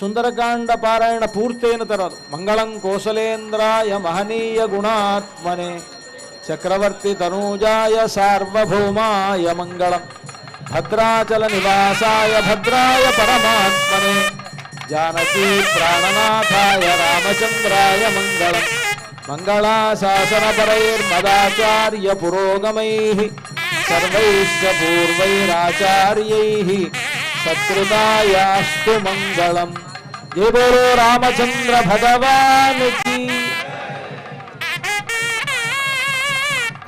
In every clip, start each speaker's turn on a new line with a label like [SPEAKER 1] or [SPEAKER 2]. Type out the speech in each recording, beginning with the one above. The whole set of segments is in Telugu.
[SPEAKER 1] సుందరకాండ పారాయణ పూర్తయిన తర్వాత మంగళం కోసలేంద్రాయ మహనీయ గుణాత్మనే చక్రవర్తి తనూజాయ సార్వభౌమాయ మంగళం. భద్రాచల నివాసాయ భద్రాయ పరమాత్మనే జానకీ ప్రాణనాథాయ రామచంద్రాయ మంగళం. మంగళాశాసనపరైర్మదాచార్య పురోగమై సర్వైశ్చ పూర్వైరాచార్యై సత్కృతాయాస్తు మంగళం. జయ బోలో రామచంద్ర భగవానికి.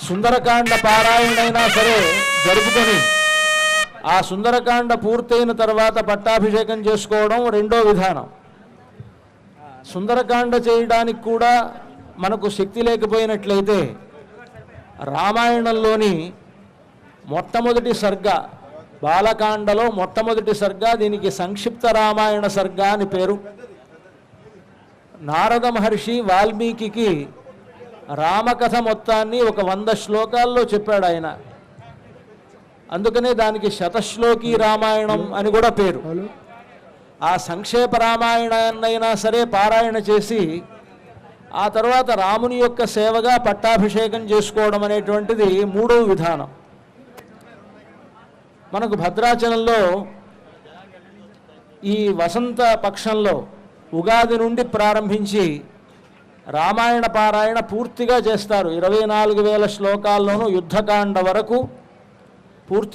[SPEAKER 1] సుందరకాండ పారాయణైనా సరే జరుపుకొని ఆ సుందరకాండ పూర్తయిన తర్వాత పట్టాభిషేకం చేసుకోవడం రెండో విధానం. సుందరకాండ చేయడానికి కూడా మనకు శక్తి లేకపోయినట్లయితే రామాయణంలోని మొట్టమొదటి సర్గ బాలకాండలో మొట్టమొదటి సర్గ దీనికి సంక్షిప్త రామాయణ సర్గ అని పేరు. నారద మహర్షి వాల్మీకి రామకథ మొత్తాన్ని ఒక వంద శ్లోకాల్లో చెప్పాడు ఆయన. అందుకనే దానికి శతశ్లోకి రామాయణం అని కూడా పేరు. ఆ సంక్షేప రామాయణాన్నైనా సరే పారాయణ చేసి ఆ తర్వాత రాముని యొక్క సేవగా పట్టాభిషేకం చేసుకోవడం అనేటువంటిది మూడవ విధానం. మనకు భద్రాచలంలో ఈ వసంత పక్షంలో ఉగాది నుండి ప్రారంభించి రామాయణ పారాయణ పూర్తిగా చేస్తారు. ఇరవై నాలుగు వేల శ్లోకాల్లోనూ యుద్ధకాండ వరకు పూర్తి